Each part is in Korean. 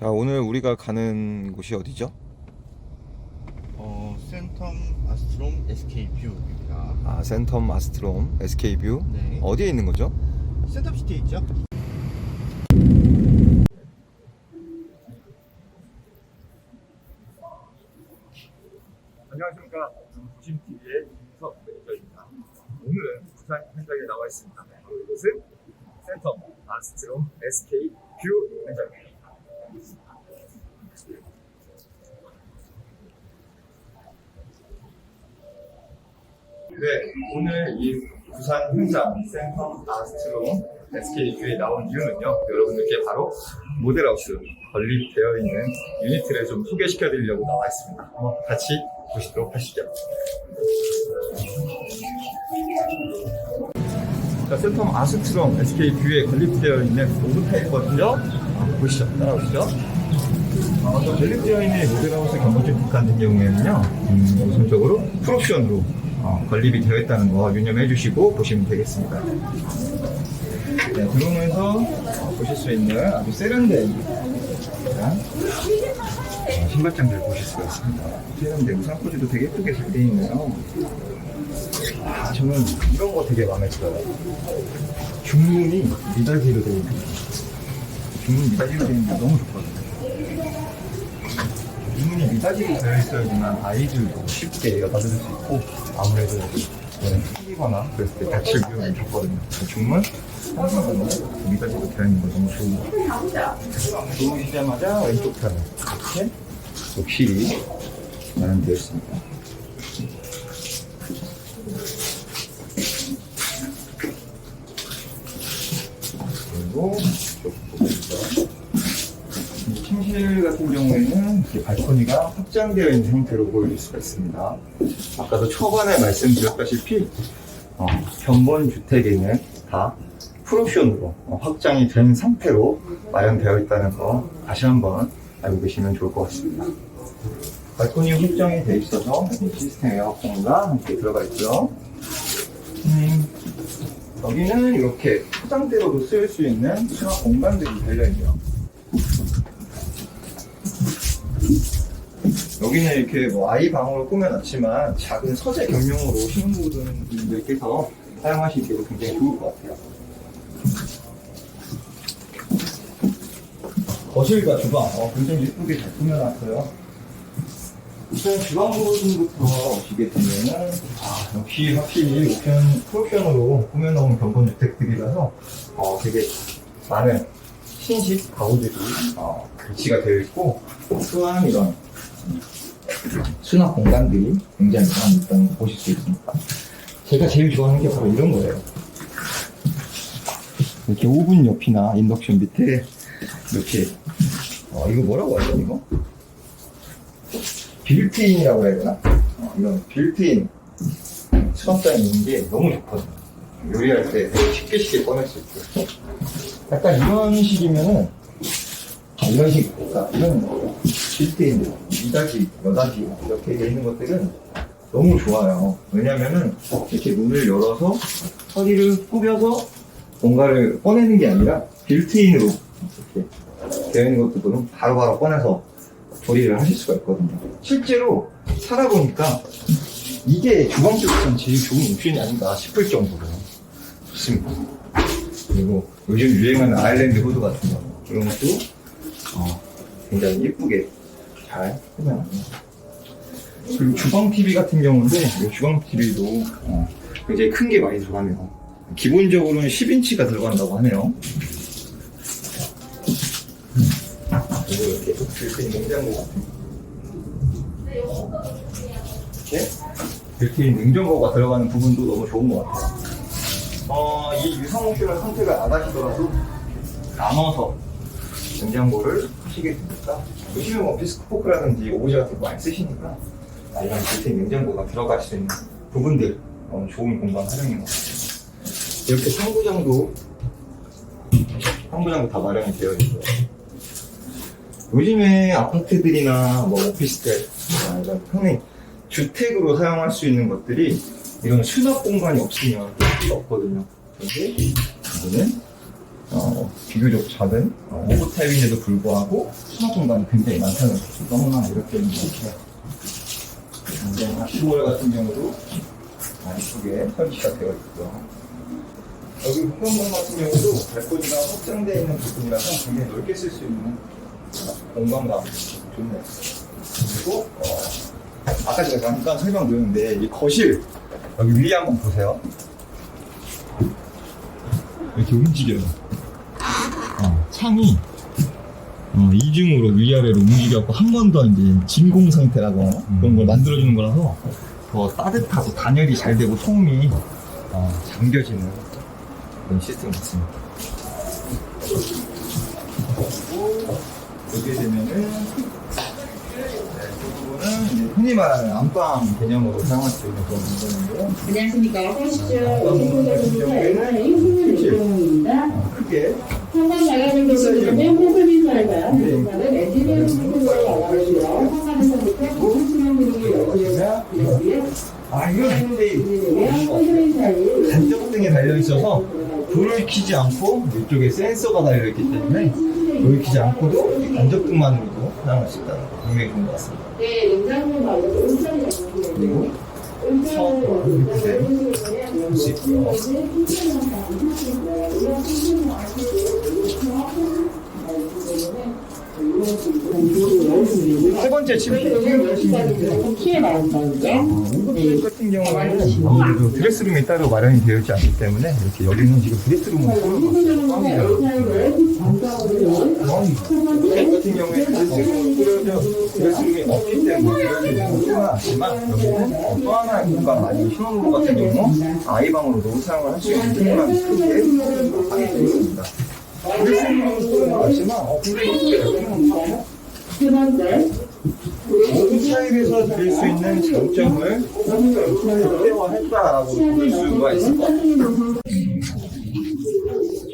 자 오늘 우리가 가는 곳이 어디죠? 어, 센텀 아스트롬 SK 뷰입니다. 아 센텀 아스트롬 SK뷰 네. 어디에 있는 거죠? 센텀 시티에 있죠? 안녕하십니까. 부심TV의 김석 매니저입니다. 오늘은 부산 현장에 나와 있습니다. 바로 이곳은 센터 아스트롬 SK 뷰 현장입니다. 네, 오늘 이 부산 현장 센터 아스트롬 SK 뷰에 나온 이유는요, 여러분들께 바로 모델하우스 건립되어 있는 유니트를 좀 소개시켜 드리려고 나와 있습니다. 한번 같이 보시도록 하시죠. 자, 센텀 아스트롬 SK 뷰에 건립되어 있는 오브타입거든요. 아, 보시죠. 따라오시죠. 아, 먼저 건립되어 있는 모델하우스 경고주택 같은 경우에는요, 음, 우선적으로 풀옵션으로 어, 건립이 되어 있다는 거 유념해 주시고 보시면 되겠습니다. 네, 들어오면서 어, 보실 수 있는 아주 세련된 어, 신발장들 보실 수가 있습니다. 세련된 우산꽂이도 되게 예쁘게 잘 되어 있네요. 아, 저는 이런 거 되게 마음에 들어요. 중문이 미닫이로 되어 있는 거. 되어 있는 게 너무 좋거든요. 중문이 미닫이로 되어 있어야지만 아이들도 쉽게 여닫을 수 있고 아무래도 네, 튀기거나 그랬을 때 다칠 위험이 적거든요. 중문 항상 미닫이로 되어 있는 거 너무 좋은 것 같아요. 들어오시자마자 왼쪽 편에 이렇게 욕실이 마련되어 있습니다. 그리고. 이 침실 같은 경우에는 발코니가 확장되어 있는 형태로 보여줄 수가 있습니다. 아까도 초반에 말씀드렸다시피 어, 견본 주택에는 다 풀옵션으로 어, 확장이 된 상태로 마련되어 있다는 거 다시 한번 알고 계시면 좋을 것 같습니다. 발코니 확장이 되어 있어서 시스템 에어컨과 함께 들어가 있고요. 음, 여기는 이렇게 포장대로도 쓸수 있는 수납 공간들이 달려있네요. 여기는 이렇게 뭐 아이 방으로 꾸며놨지만 작은 서재 겸용으로 신혼부분들께서 사용하시기로 굉장히 좋을 것 같아요. 거실과 주방, 어, 굉장히 예쁘게 잘 꾸며놨어요. 우선 주방 부분부터 보시게 되면은, 아, 역시 확실히 옵션, 풀옵션으로 꾸며놓은 견본주택들이라서, 어, 되게 많은 신식 가구들이, 어, 배치가 되어 있고, 또한 이런 수납 공간들이 굉장히 많이 있다는 걸 보실 수 있습니다. 제가 제일 좋아하는 게 바로 이런 거예요. 이렇게 오븐 옆이나 인덕션 밑에 이렇게 어, 이거 뭐라고 하죠 이거? 빌트인이라고 해야 되나? 어, 이런 빌트인 수납장이 있는 게 너무 좋거든요. 요리할 때 쉽게 쉽게 꺼낼 수 있고 약간 이런 식이면은 아, 이런 식, 그러니까 이런 거, 빌트인, 이다지, 여다지 이렇게 돼 있는 것들은 너무 좋아요. 왜냐면은 이렇게 문을 열어서 허리를 꾸며서 뭔가를 꺼내는 게 아니라 빌트인으로 이렇게 되어 있는 것들은 바로바로 꺼내서 조리를 하실 수가 있거든요. 실제로 살아보니까 이게 주방 쪽에선 제일 좋은 옵션이 아닌가 싶을 정도로 좋습니다. 그리고 요즘 유행하는 아일랜드 후드 같은 거 이런 것도 어, 굉장히 예쁘게 잘 꾸며놨네요. 그리고 주방 TV 같은 경우인데 이 주방 TV도 어, 굉장히 큰 게 많이 들어가네요. 기본적으로는 10인치가 들어간다고 하네요. 그리고 이렇게 같은 거. 이렇게 빌트인 냉장고가 들어가는 부분도 너무 좋은 것 같아요. 어, 이 유상옵션을 선택을 안 하시더라도 나눠서 냉장고를 하시게 되니까 요즘에 뭐 비스포크라든지 오브제 같은 거 많이 쓰시니까 아, 이런 빌트인 냉장고가 들어갈 수 있는 부분들 너무 좋은 공간 활용인 것 같아요. 이렇게 상부장도 상부장도 다 마련이 되어 있고요. 요즘에 아파트들이나 뭐 오피스텔 아, 이런 흔히 주택으로 사용할 수 있는 것들이 이런 수납 공간이 없으면 할 수가 없거든요. 근데 이거는 어, 비교적 작은 어, 오브 타입인데도 불구하고 수납 공간이 굉장히 많다는 거죠. 너무나 이렇게 것 같아요. 슈월 같은 경우도 아, 이쁘게 설치가 되어 있고요. 여기 후면방 같은 경우도 발코니가 확장되어 있는 부분이라서 굉장히 넓게 쓸 수 있는 공간감 좋네요. 그리고 어, 아까 제가 잠깐 설명드렸는데 이 거실 여기 위에 한번 보세요. 이렇게 움직여요. 어, 창이 어, 이중으로 위아래로 움직여갖고 한 번 더 이제 진공 상태라고 그런 걸 만들어주는 거라서 더 따뜻하고 단열이 잘 되고 소음이 어, 잠겨지는 그런 시스템 같습니다. 그리고 여기에 되면은 네, 이 부분은 이제 흔히 말하는 안방 개념으로 사용할 수 있는 그런 공간인데요. 안녕하십니까. 호시죠. 어떤 부분 같은 경우에는 입니다 어, 크게 상담 나가는 수령들이 여기에서 여기에 아 이건 근데 호흡인사를 간접등에 달려 있어서 불을 켜지 않고 이쪽에 센서가 달려 있기 때문에 불을 켜지 않고도 이 간접등만으로도 사용할 수 있다는 좋은 것 같습니다. 네, 농장을 말고 그리고 할수 있고요. 세 번째 침실 키에 나온다는데 이곳 같은 경우는 아무래도 드레스룸이 따로 마련이 되어 있지 않기 때문에 이렇게 여기는 지금 드레스룸으로 꾸며놨어요. 이곳 같은 경우에 드레스룸이 없기 때문에 꾸려지는 하지만 여기는 어, 또 하나의 공간 아니면 신혼부부 같은 경우 아이방으로도 사용을 할 수 있는 공간이 크게 방이 되어 있습니다. 번째 모든 타입에서 드릴 수 있는 장점을 극대화했다라고 볼 수가 있을 것 같아요.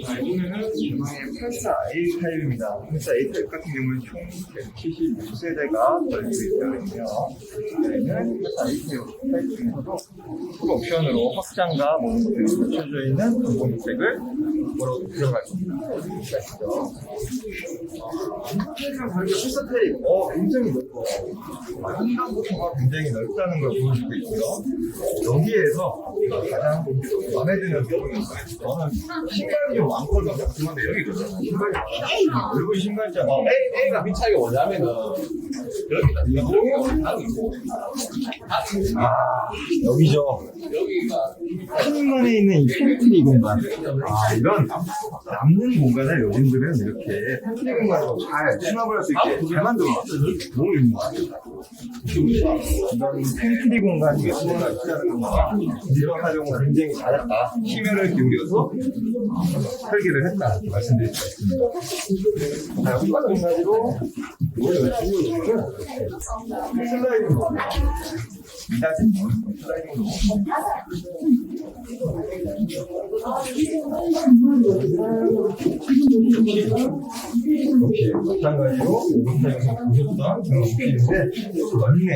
자, 이번에는 84 A 타입입니다. 84 A 타입 같은 경우는 총 176세대가 설립되어 있고요. 저희는 84 A 타입 중에서도 풀 옵션으로 확장과 모든 것들이 갖춰져 있는 공공주택을 보러 들어갈 겁니다. 가격 84 타입, 어, 굉장히 넓고, 한강부터가 굉장히 넓다는 걸 보여주고 있고요. 여기에서 가장 마음에 드는 부분은 저는 신발이 좀 많거든요. 그런데 여기 그렇잖아요. 그리고 신발장. 어, A, A가 비차이가 뭐냐면은 여기다 여기가 방이고 아, 여기죠. 여기가 한만에 있는 이 팬트리 공간. 아, 이런 남는 공간을 요즘들은 이렇게 팬트리 공간으로 잘 수납을 할 수 있게 잘 만들어놨어요. 너무 좋은 것 같아요. 팬트리 공간이 수납을 이런 활용을 굉장히 잘했다. 심혈을 기울여서 설계를 했다. 있습니다. 마찬가지로.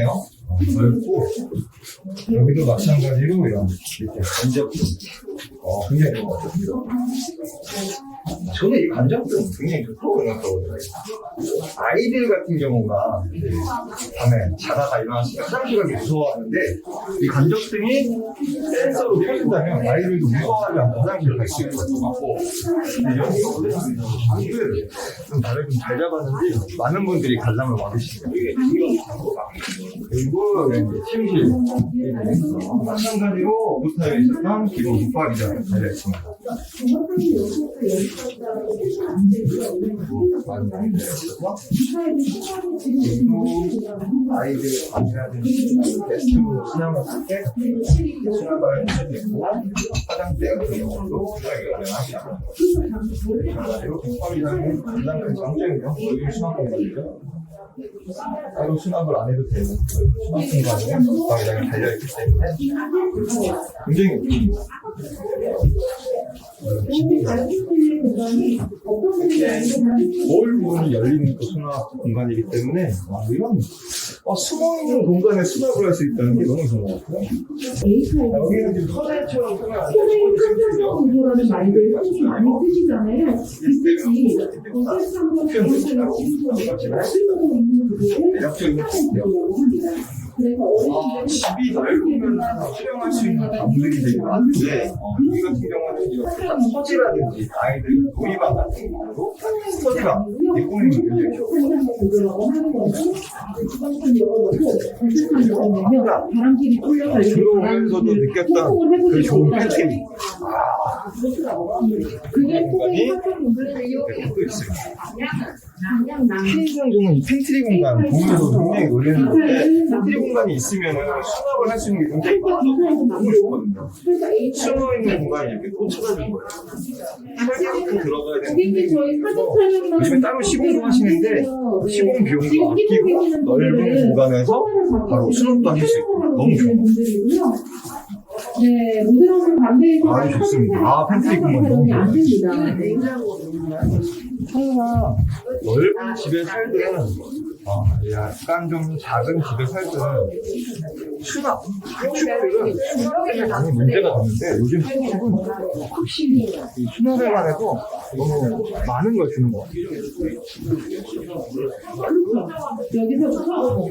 어, 넓고 여기도 마찬가지로 이런 이렇게 간접등 어, 굉장히 좋은 것 같아요. 저는 이 간접등 굉장히 좋다고 생각하거든요. 아이들 같은 경우가 밤에 자다가 일어났으면 화장실 가기 무서워하는데 이 간접등이 센서로 켜진다면 아이들도 무서워하지 않고 화장실 갈수 있거든요. 근데 여기가 어쨌든 방을 좀 나를 좀잘 잡았는지 많은 분들이 관람을 받으시네요. 그리고 침실 어, 마찬가지로 오타에 있었던 기본 붙박 이장을 달려있습니다. 그리고 아이들 방이라든지 게스트룸으로 사용했을 때 수납을 해주고 화장대 같은 경우도 사용이 가능합니다. 붙박이장은 가장 큰 장점이요. 여기 수납 공간이죠. 따로 수납을 안 해도 되는 수납 공간에 붙박이장이 달려있기 때문에 굉장히 거울 문이 열리는 또 수납 공간이기 때문에 와, 이런 어, 숨어있는 공간에 수납을 할 수 있다는 게 너무 좋은 것 같아요. 여기는 지금 선생님 공부라는 말들 많이 쓰시잖아요. 그치? 있는 请注意倒车请 아, 집이 넓으면 활용할 수 있는 방들이 되게 많은데 어, 여기 같은 경우는 이렇게 딱 서재라든지 아이들 놀이방 같은 서재방 예쁘는 게 굉장히 바람길이 뚫려서 이렇게 들어오면서도 느꼈던 그 좋은. 그렇더라고요. 그게 공간이 있어요. 펜트리 공간 보면서 굉장히 놀라는 건데 펜트리 공간 이 있으면 수납을 할 수 있는 게 굉장히 너무 좋거든요. 숨어 있는 공간이 이렇게 또 찾아준 거예요. 설계부터 들어가야 촬영만 요즘에 따로 시공도 하시는데 시공 비용도 아끼고 넓은 공간에서 바로 수납도 하실 수 있고 너무 좋은 것 분들이고요. 네, 모델하고 반대에서 아주 좋습니다. 아, 팬트리 공간 너무 좋아요. 항상 넓은 집에 살든 어, 약간 좀 작은 집에 살든 수납, 구축들은 수납 때문에 많이 문제가 되는데 요즘 팬집은 확실히 이 수납에 관해서 너무 많은 걸 주는 것 같아요. 여기서부터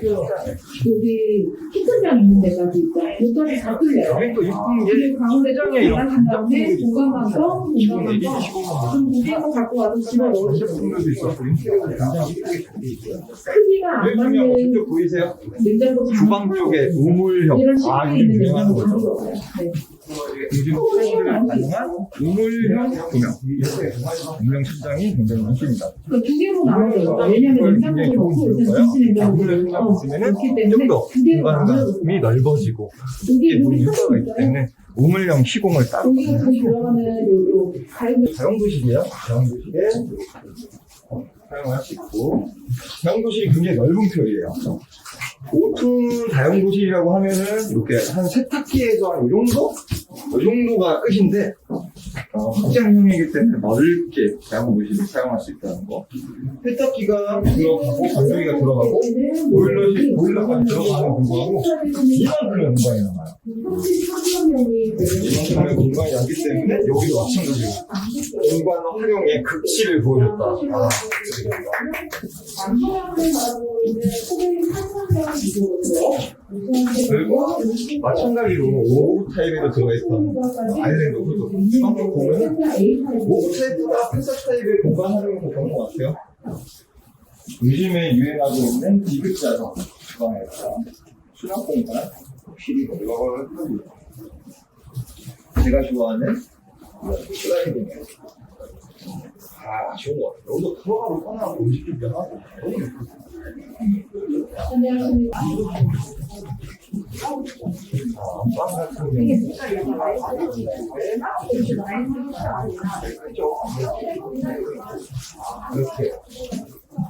여기 키친장 있는 데까지 있죠. 여기까지 다 뚫려요. 여기 또 이쁜 게 가운데 세장에 이런 한 다음에 공간감성, 공간감성, 좀 무게고 갖고 와서 집어 있어요. 제품들도 있었고. 크기가 안 맞는 저쪽 보이세요? 냉장고 주방 쪽에 우물형 이런 아 식으로 요즘 있는 유명한 냉장고 거죠. 네. 요즘 트렌드를 반영한 우물형 조명 우물형 천장이 굉장히 인기입니다. 그두 개로 나눠요. 왜냐면 냉장고도 넣고 김치 냉장고도 우물형 넣고 그렇기 때문에 좀 더 두 개로 나눠요. 공간감이 넓어지고 이게 여기 효과가 있기. 때문에 우물형 시공을 따로 여기가 거기 들어가는 요, 요 가입 자연도실이에요. 자연도실에 사용할 수 있고 자연도실이 굉장히 넓은 편이에요. 보통 다용도실이라고 하면은 이렇게 한 세탁기에서 한 이 정도? 이 정도가 끝인데 어, 확장형이기 때문에 넓게 다용도실을 사용할 수 있다는 거. 세탁기가 들어가고 건조기가 들어가고 보일러실 보일러가 들어가는 공간하고 이만큼의 공간이 남아요. 이만큼의 공간이 남기 때문에 여기도 마찬가지로 공간 활용의 극치를 보여줬다. 아, 그리고 마찬가지로 오브 타입에도 들어있던 아일랜드 후드 주방쪽 보면은 오브 타입보다 패사 타입의 공간 활용이 더 좋은 것 같아요. 요즘에 유행하고 있는 디귿자석 주방에서 수납 공간 확실히 합니다. 제가 좋아하는 슬라이딩이에요. 아, 좋은 것 같아요. 여기서 들어가고 꺼나고 음식 준비하고 너무 좋거든요. 아, 이렇게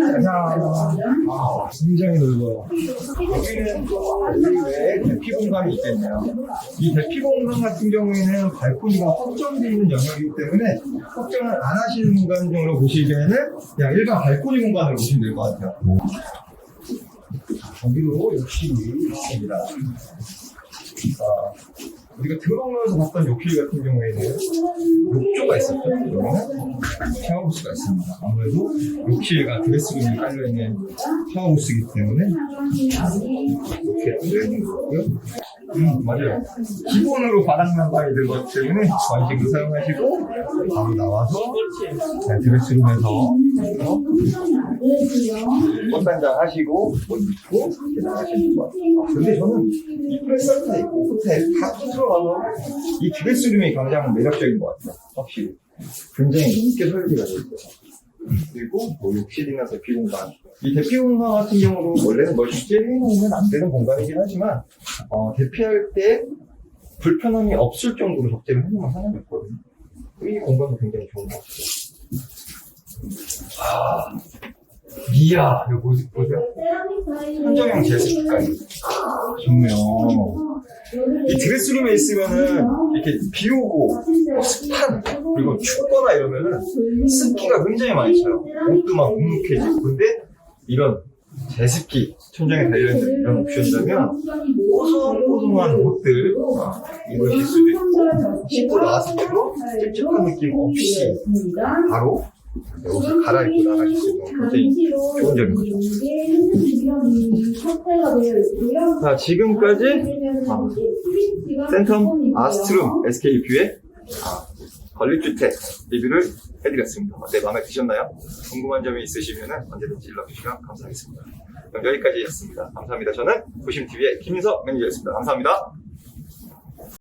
짜잔! 아, 굉장히 넓어요. 여기는 대피 공간이 있겠네요. 이 대피 공간 같은 경우에는 발코니가 확정되어 있는 영역이기 때문에 확정을 안 하시는 공간으로 보시기에는 그냥 일반 발코니 공간으로 보시면 될 것 같아요. 여기도 욕실이 있습니다. 자, 우리가 들어오면서 봤던 욕실 같은 경우에는 욕조가 있었죠. 샤워부스가 있습니다. 아무래도 욕실과 드레스룸이 깔려있는 샤워부스이기 때문에 이렇게 되어 있는 거고요. 음, 맞아요. 기본으로 바닥만 봐야 되는 것 때문에 관식도 사용하시고 바로 나와서 네, 드레스룸에서 어? 꽃단장 하시고 옷 입고 이렇게 나가시는 것 같아요. 근데 저는 이 프레스한테 있고 호텔 다 들어가서 이 드레스룸이 가장 매력적인 것 같아요. 확실히. 굉장히 높게 설계가 되어 있어요. 그리고 뭐 욕실이나 대피 공간. 이 대피 공간 같은 경우도 원래는 뭐 실제로는 안 되는 공간이긴 하지만 어, 대피할 때 불편함이 없을 정도로 적재를 해놓으면 하나가 있거든요. 이 공간도 굉장히 좋은 것 같아요. 아, 이야, 이거 보세요. 보세요. 한정형 제습기까지. 좋네요. 이 드레스룸에 있으면은 이렇게 비 오고 뭐 습한 그리고 춥거나 이러면은 습기가 굉장히 많이 차요. 옷도 막 눅눅해지고. 근데 이런 제습기 천장에 달려있는 이런 옵션이라면 뽀송뽀송한 옷들 아, 입으실 수도 있고 씻고 나왔을 때도 찝찝한 느낌 없이 바로 옷을 갈아입고 나가실 수 있는 굉장히 좋은 점인 거죠. 자, 지금까지 아, 센텀 아스트룸 SK뷰의 아, 건립주택 리뷰를 해드렸습니다. 어때 마음에 드셨나요? 궁금한 점이 있으시면 언제든지 연락주시면 감사하겠습니다. 그럼 여기까지였습니다. 감사합니다. 저는 부심TV의 김인석 매니저였습니다. 감사합니다.